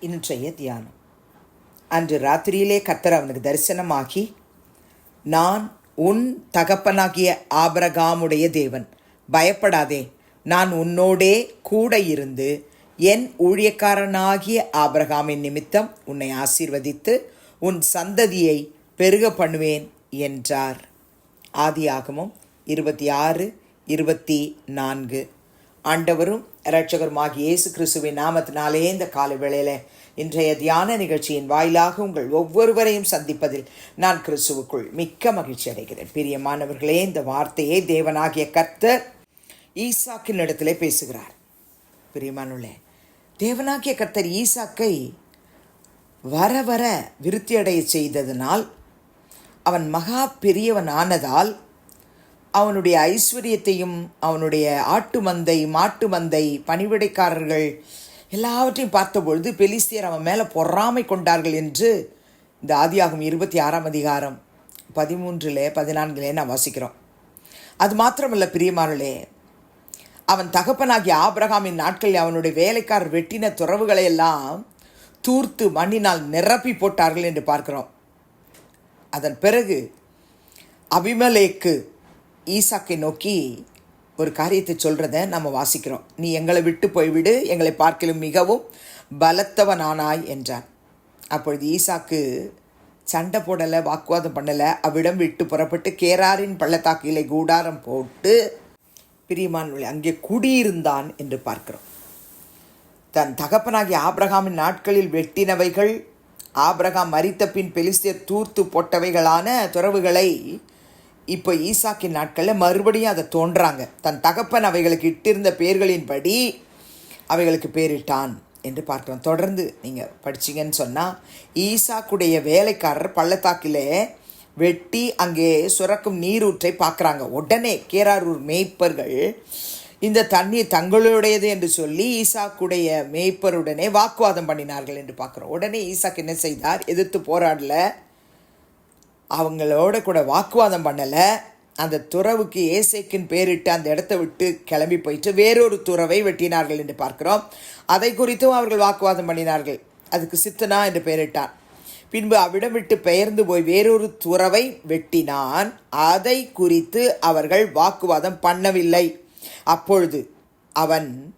இன்றைய தியானம். அன்று ராத்திரியிலே கர்த்தர் அவனுக்கு தரிசனமாகி நான் உன் தகப்பனாகிய ஆபரகாமுடைய தேவன். பயப்படாதே நான் உன்னோடே கூட இருந்து என் ஊழியக்காரனாகிய ஆபரகாமின் நிமித்தம் உன்னை ஆசீர்வதித்து உன் சந்ததியை பெருக பண்ணுவேன் என்றார். ஆதியாகமும் இருபத்தி ஆறு இருபத்தி நான்கு. ஆண்டவரும் இரட்சகருமாகிய இயேசு கிறிஸ்துவின் நாமத்தினாலே இந்த காலை வேளையில் இன்றைய தியான நிகழ்ச்சியின் வாயிலாக உங்கள் ஒவ்வொருவரையும் சந்திப்பதில் நான் கிறிஸ்துவுக்குள் மிக்க மகிழ்ச்சி அடைகிறேன். பிரியமானவர்களே இந்த வார்த்தையை தேவனாகிய கர்த்தர் ஈசாக்கின் இடத்திலே பேசுகிறார். பிரியமானுள்ளே தேவனாகிய கர்த்தர் ஈசாக்கை வர வர விருத்தியடைய செய்ததனால் அவன் மகா பெரியவன் ஆனதால் அவனுடைய ஐஸ்வர்யத்தையும் அவனுடைய ஆட்டு மந்தை மாட்டு மந்தை பணிவிடைக்காரர்கள் எல்லாவற்றையும் பார்த்தபொழுது பெலிஸ்தியர் அவன் மேலே பொறாமை கொண்டார்கள் என்று இந்த ஆதியாகும் இருபத்தி ஆறாம் அதிகாரம் பதிமூன்றிலே பதினான்கிலே நான் வாசிக்கிறோம். அது மாத்திரமல்ல பிரியமானே அவன் தகப்பனாகிய ஆபிரகாமின் நாட்களில் அவனுடைய வேலைக்காரர் வெட்டின துறவுகளை எல்லாம் தூர்த்து மண்ணினால் நிரப்பி போட்டார்கள் என்று பார்க்கிறோம். அதன் பிறகு அபிமலேக்கு ஈசாக்கை நோக்கி ஒரு காரியத்தை சொல்கிறத நம்ம வாசிக்கிறோம். நீ எங்களை விட்டு போய்விடு எங்களை பார்க்கலும் மிகவும் பலத்தவனானாய் என்றான் அப்பொழுது ஈசாக்கு சண்டை போடலை வாக்குவாதம் பண்ணலை. அவ்விடம் விட்டு புறப்பட்டு கேராரின் பள்ளத்தாக்கிலே கூடாரம் போட்டு பிரியமான் அங்கே குடியிருந்தான் என்று பார்க்கிறோம். தன் தகப்பனாகிய ஆப்ரஹாமின் நாட்களில் வெட்டினவைகள் ஆப்ரகாம் மறித்த பின் பெலிஸ்தியர் தூர்த்து போட்டவைகளான துறவுகளை இப்போ ஈசாக்கின் நாட்களில் மறுபடியும் அதை தோன்றாங்க. தன் தகப்பன் அவைகளுக்கு இட்டிருந்த பெயர்களின்படி அவைகளுக்கு பேரிட்டான் என்று பார்க்கிறோம். தொடர்ந்து நீங்கள் படிச்சீங்கன்னு சொன்னால் ஈசாக்குடைய வேலைக்காரர் பள்ளத்தாக்கில் வெட்டி அங்கே சுரக்கும் நீரூற்றை பார்க்குறாங்க. உடனே கேராரூர் மேய்ப்பர்கள் இந்த தண்ணீர் தங்களுடையது என்று சொல்லி ஈசாக்குடைய மேய்ப்பருடனே வாக்குவாதம் பண்ணினார்கள் என்று பார்க்குறோம். உடனே ஈசாக் என்ன செய்தார்? எதிர்த்து போராடல. அவங்களோட கூட வாக்குவாதம் பண்ணலை. அந்த துறவுக்கு ஏசேக்கின் பேரிட்டு அந்த இடத்த விட்டு கிளம்பி போயிட்டு வேறொரு துறவை வெட்டினார்கள் என்று பார்க்கிறோம். அதை குறித்தும் அவர்கள் வாக்குவாதம் பண்ணினார்கள். அதுக்கு சித்தனா என்று பெயரிட்டான். பின்பு அவ்விடம் விட்டு பெயர்ந்து போய் வேறொரு துறவை வெட்டினான். அதை குறித்து அவர்கள் வாக்குவாதம் பண்ணவில்லை. அப்பொழுது அவன்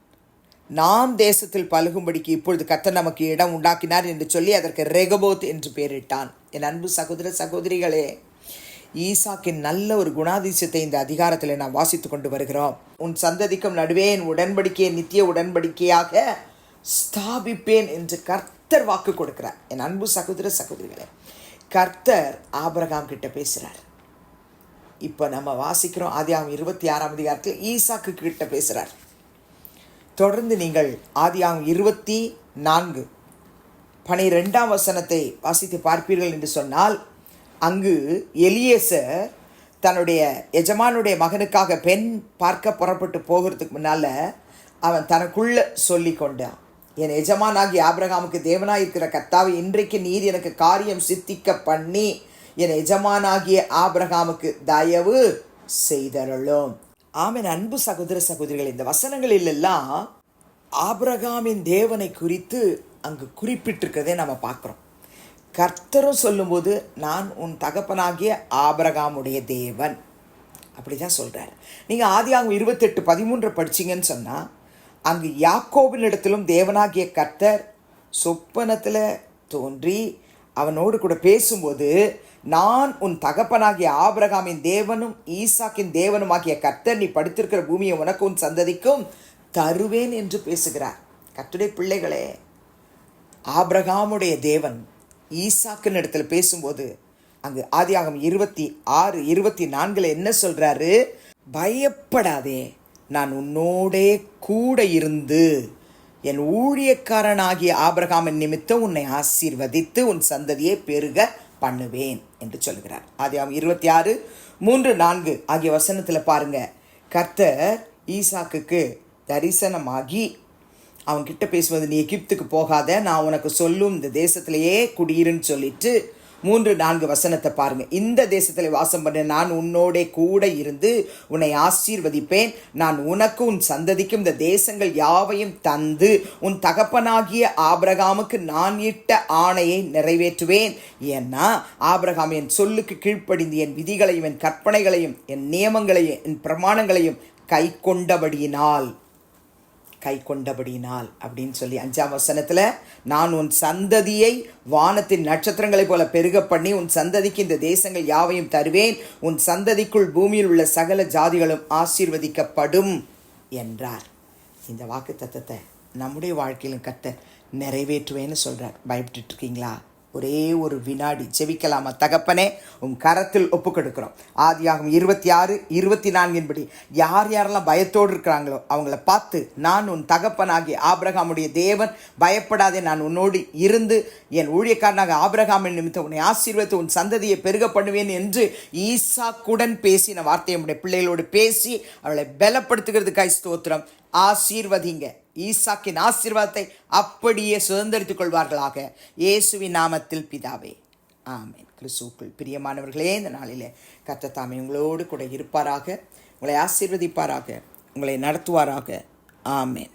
நாம் தேசத்தில் பழுகும்படிக்கு இப்பொழுது கத்த நமக்கு இடம் உண்டாக்கினார் என்று சொல்லி அதற்கு ரெகபோத் என்று பெயரிட்டான். என் அன்பு சகோதர சகோதரிகளே ஈசாக்கின் நல்ல ஒரு குணாதிசயத்தை இந்த அதிகாரத்தில் நாம் வாசித்து கொண்டு வருகிறோம். உன் சந்ததிக்கும் நடுவே என் உடன்படிக்கையை நித்திய உடன்படிக்கையாக ஸ்தாபிப்பேன் என்று கர்த்தர் வாக்கு கொடுக்கிறார். என் அன்பு சகோதர சகோதரிகளே கர்த்தர் ஆபரகாம் கிட்ட பேசுகிறார் இப்போ நம்ம வாசிக்கிறோம் ஆதியாகம் இருபத்தி ஆறாம் அதிகாரத்தில் ஈசாக்கு கிட்ட பேசுகிறார் தொடர்ந்து நீங்கள் ஆதியாகம் இருபத்தி நான்கு பனிரெண்டாம் வசனத்தை வாசித்து பார்ப்பீர்கள் என்று சொன்னால் அங்கு எலியேசர் தன்னுடைய எஜமானுடைய மகனுக்காக பெண் பார்க்க புறப்பட்டு போகிறதுக்கு முன்னால் அவன் தனக்குள்ள சொல்லி கொண்டான். என் எஜமானாகி ஆபிரகாமுக்கு தேவனாயிருக்கிற கத்தாவை இன்றைக்கு நீர் எனக்கு காரியம் சித்திக்க பண்ணி என் எஜமானாகிய ஆபிரகாமுக்கு தயவு செய்தருளும். ஆமென். அன்பு சகோதர சகோதரிகள் இந்த வசனங்களில் எல்லாம் ஆபிரகாமின் தேவனை குறித்து அங்கு குறிப்பிட்டிருக்கிறதே நம்ம பார்க்குறோம். கர்த்தரும் சொல்லும்போது நான் உன் தகப்பனாகிய ஆபரகாமுடைய தேவன். அப்படி தான் சொல்கிறார் நீங்கள் ஆதி அவங்க இருபத்தெட்டு பதிமூன்றை படிச்சீங்கன்னு சொன்னால் அங்கு யாக்கோவின் இடத்திலும் தேவனாகிய கர்த்தர் சொப்பனத்தில் தோன்றி அவனோடு கூட பேசும்போது நான் உன் தகப்பனாகிய ஆபிரகாமின் தேவனும் ஈசாக்கின் தேவனுமாகிய கர்த்தர் நீ படுத்திருக்கிற பூமியை உனக்கு உன் சந்ததிக்கும் தருவேன் என்று பேசுகிறார். கர்த்தருடைய பிள்ளைகளே ஆபிரகாமுடைய தேவன் ஈசாக்கின் இடத்துல பேசும்போது அங்கு ஆதியாகம் இருபத்தி ஆறு இருபத்தி நான்கில் என்ன சொல்கிறாரு பயப்படாதே நான் உன்னோடே கூட இருந்து என் ஊழியக்காரனாகிய ஆபிரகாமின் நிமித்தம் உன்னை ஆசீர்வதித்து உன் சந்ததியை பெருக பண்ணுவேன் என்று சொல்கிறார். ஆதியாகம் இருபத்தி ஆறு மூன்று நான்கு ஆகிய வசனத்தில் பாருங்க கர்த்தர் ஈசாக்குக்கு தரிசனமாகி அவன்கிட்ட பேசுவது நீ எகிப்துக்கு போகாத நான் உனக்கு சொல்லும் இந்த தேசத்திலேயே குடியிருன்னு சொல்லிட்டு மூன்று நான்கு வசனத்தை பாருங்க. இந்த தேசத்தில் வாசம் பண்ண நான் உன்னோடே கூட இருந்து உன்னை ஆசீர்வதிப்பேன். நான் உனக்கு உன் சந்ததிக்கும் இந்த தேசங்கள் யாவையும் தந்து உன் தகப்பனாகிய ஆபிரகாமுக்கு நான் இட்ட ஆணையை நிறைவேற்றுவேன். ஏன்னா ஆபிரகாம் என் சொல்லுக்கு கீழ்ப்படிந்து என் விதிகளையும் என் கற்பனைகளையும் என் நியமங்களையும் என் பிரமாணங்களையும் கை கொண்டபடியினால் கை கொண்டபடினால் அப்படின்னு சொல்லி அஞ்சாம் வசனத்தில் நான் உன் சந்ததியை வானத்தின் நட்சத்திரங்களைப் போல பெருக பண்ணி உன் சந்ததிக்கு இந்த தேசங்கள் யாவையும் தருவேன். உன் சந்ததிக்குள் பூமியில் உள்ள சகல ஜாதிகளும் ஆசீர்வதிக்கப்படும் என்றார். இந்த வாக்கு தத்துவத்தை நம்முடைய வாழ்க்கையிலும் கத்த நிறைவேற்றுவேன்னு சொல்கிறார் பயப்பட்டுட்டு இருக்கீங்களா? ஒரே ஒரு வினாடி. ஜெபிக்கலாமா? தகப்பனே உன் கரத்தில் ஒப்பு கொடுக்குறோம். ஆதியாகும் இருபத்தி ஆறு இருபத்தி நான்கின்படி யார் யாரெல்லாம் பயத்தோடு இருக்கிறாங்களோ அவங்கள பார்த்து நான் உன் தகப்பனாகி ஆபிரகாமுடைய தேவன் பயப்படாதே நான் உன்னோடு இருந்து என் ஊழியக்காரனாக ஆபிரகாமின் நிமித்தம் உன்னை ஆசீர்வத்து உன் சந்ததியை பெருக பண்ணுவேன் என்று ஈசாக்குடன் பேசின வார்த்தையை நம்முடைய பிள்ளைகளோடு பேசி அவளை பலப்படுத்துகிறதுக்காய் ஸ்தோத்திரம். ஆசீர்வதிங்க. ஈசாக்கின் ஆசீர்வாதத்தை அப்படியே சுதந்திரித்துக் கொள்வார்களாக இயேசுவின் நாமத்தில் பிதாவே. ஆமேன். கிறிஸ்துவுக்குள் பிரியமானவர்களே இந்த நாளில் கத்தத்தாமே உங்களோடு கூட இருப்பாராக. உங்களை ஆசீர்வதிப்பாராக. உங்களை நடத்துவாராக. ஆமேன்.